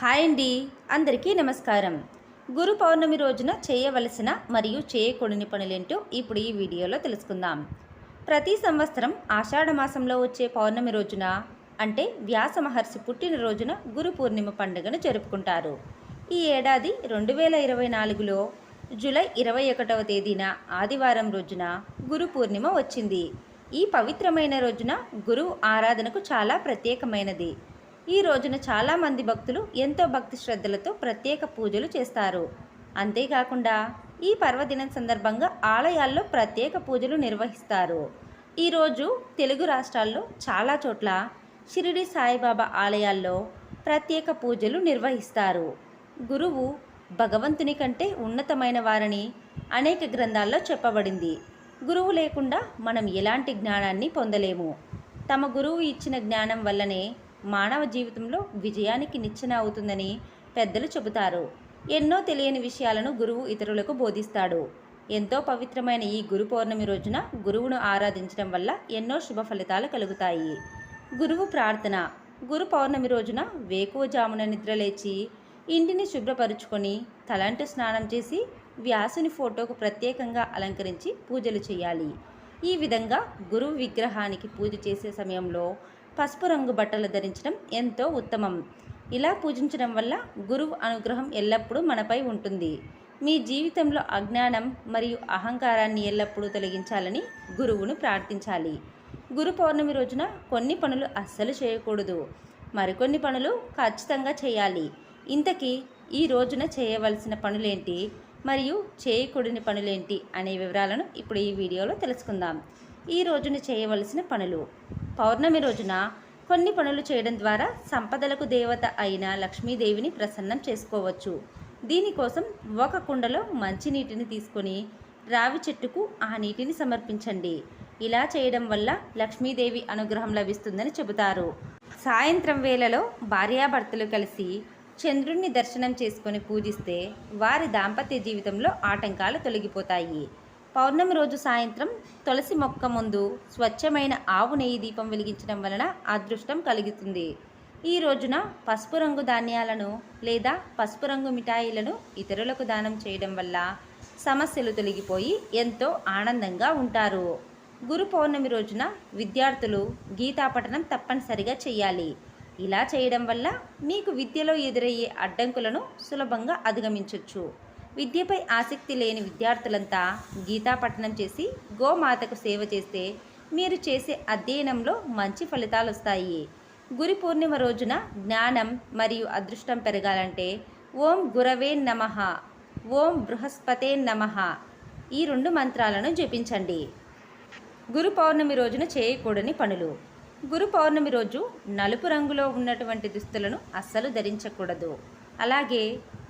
Hi అండి. అందరికీ నమస్కారం. గురు పౌర్ణమి రోజున చేయవలసిన మరియు చేయకూడని పనులేంటో ఇప్పుడు ఈ వీడియోలో తెలుసుకుందాం. ప్రతి సంవత్సరం ఆషాఢ మాసంలో వచ్చే పౌర్ణమి రోజున అంటే వ్యాస మహర్షి పుట్టినరోజున గురు పూర్ణిమ పండుగను జరుపుకుంటారు. ఈ ఏడాది రెండు వేల ఇరవై నాలుగులో జూలై ఇరవై ఒకటవ తేదీన ఆదివారం రోజున గురు పూర్ణిమ వచ్చింది. ఈ పవిత్రమైన రోజున గురువు ఆరాధనకు చాలా ప్రత్యేకమైనది. ఈ రోజున చాలామంది భక్తులు ఎంతో భక్తి శ్రద్ధలతో ప్రత్యేక పూజలు చేస్తారు. అంతేకాకుండా ఈ పర్వదినం సందర్భంగా ఆలయాల్లో ప్రత్యేక పూజలు నిర్వహిస్తారు. ఈరోజు తెలుగు రాష్ట్రాల్లో చాలా చోట్ల షిరిడి సాయిబాబా ఆలయాల్లో ప్రత్యేక పూజలు నిర్వహిస్తారు. గురువు భగవంతుని కంటే ఉన్నతమైన వారని అనేక గ్రంథాల్లో చెప్పబడింది. గురువు లేకుండా మనం ఎలాంటి జ్ఞానాన్ని పొందలేము. తమ గురువు ఇచ్చిన జ్ఞానం వల్లనే మానవ జీవితంలో విజయానికి నిచ్చెన అవుతుందని పెద్దలు చెబుతారు. ఎన్నో తెలియని విషయాలను గురువు ఇతరులకు బోధిస్తాడు. ఎంతో పవిత్రమైన ఈ గురు పౌర్ణమి రోజున గురువును ఆరాధించడం వల్ల ఎన్నో శుభ ఫలితాలు కలుగుతాయి. గురువు ప్రార్థన. గురు పౌర్ణమి రోజున వేకువజామున నిద్రలేచి ఇంటిని శుభ్రపరుచుకొని తలంటు స్నానం చేసి వ్యాసుని ఫోటోకు ప్రత్యేకంగా అలంకరించి పూజలు చేయాలి. ఈ విధంగా గురువు విగ్రహానికి పూజ చేసే సమయంలో పసుపు రంగు బట్టలు ధరించడం ఎంతో ఉత్తమం. ఇలా పూజించడం వల్ల గురువు అనుగ్రహం ఎల్లప్పుడూ మనపై ఉంటుంది. మీ జీవితంలో అజ్ఞానం మరియు అహంకారాన్ని ఎల్లప్పుడూ తొలగించాలని గురువును ప్రార్థించాలి. గురు పౌర్ణమి రోజున కొన్ని పనులు అస్సలు చేయకూడదు. మరికొన్ని పనులు ఖచ్చితంగా చేయాలి. ఇంతకీ ఈ రోజున చేయవలసిన పనులేంటి? మరియు చేయకూడని పనులేంటి? అనే వివరాలను ఇప్పుడు ఈ వీడియోలో తెలుసుకుందాం. ఈ రోజున చేయవలసిన పనులు పౌర్ణమి రోజున కొన్ని పనులు చేయడం ద్వారా సంపదలకు దేవత అయిన లక్ష్మీదేవిని ప్రసన్నం చేసుకోవచ్చు. దీనికోసం ఒక కుండలో మంచినీటిని తీసుకొని రావి చెట్టుకు ఆ నీటిని సమర్పించండి. ఇలా చేయడం వల్ల లక్ష్మీదేవి అనుగ్రహం లభిస్తుందని చెబుతారు. సాయంత్రం వేళలో భార్యాభర్తలు కలిసి చంద్రుణ్ణి దర్శనం చేసుకొని పూజిస్తే వారి దాంపత్య జీవితంలో ఆటంకాలు తొలగిపోతాయి. పౌర్ణమి రోజు సాయంత్రం తులసి మొక్క ముందు స్వచ్ఛమైన ఆవు నెయ్యి దీపం వెలిగించడం వలన అదృష్టం కలుగుతుంది ఈ రోజున పసుపు రంగు ధాన్యాలను లేదా పసుపు రంగు మిఠాయిలను ఇతరులకు దానం చేయడం వల్ల సమస్యలు తొలగిపోయి ఎంతో ఆనందంగా ఉంటారు. గురు పౌర్ణమి రోజున విద్యార్థులు గీతాపఠనం తప్పనిసరిగా చేయాలి. ఇలా చేయడం వల్ల మీకు విద్యలో ఎదురయ్యే అడ్డంకులను సులభంగా అధిగమించవచ్చు విద్యపై ఆసక్తి లేని విద్యార్థులంతా గీతా పఠనం చేసి గోమాతకు సేవ చేస్తే మీరు చేసే అధ్యయనంలో మంచి ఫలితాలు వస్తాయి గురి పూర్ణిమ రోజున జ్ఞానం మరియు అదృష్టం పెరగాలంటే ఓం గురవే నమ ఓం బృహస్పతే నమ ఈ రెండు మంత్రాలను జపించండి. గురు పౌర్ణమి రోజున చేయకూడని పనులు. గురు పౌర్ణమి రోజు నలుపు రంగులో ఉన్నటువంటి దుస్తులను అస్సలు ధరించకూడదు. అలాగే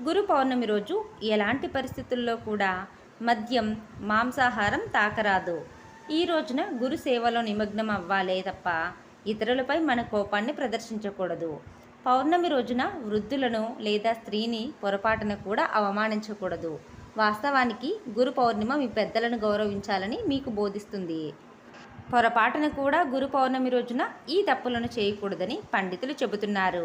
గురు పౌర్ణమి రోజు ఎలాంటి పరిస్థితుల్లో కూడా మద్యం మాంసాహారం తాకరాదు. ఈ రోజున గురు సేవలో నిమగ్నం అవ్వాలే తప్ప ఇతరులపై మన కోపాన్ని ప్రదర్శించకూడదు. పౌర్ణమి రోజున వృద్ధులను లేదా స్త్రీని పొరపాటున కూడా అవమానించకూడదు. వాస్తవానికి గురు పౌర్ణిమ మీ పెద్దలను గౌరవించాలని మీకు బోధిస్తుంది. పొరపాటున కూడా గురు పౌర్ణమి రోజున ఈ తప్పులను చేయకూడదని పండితులు చెబుతున్నారు.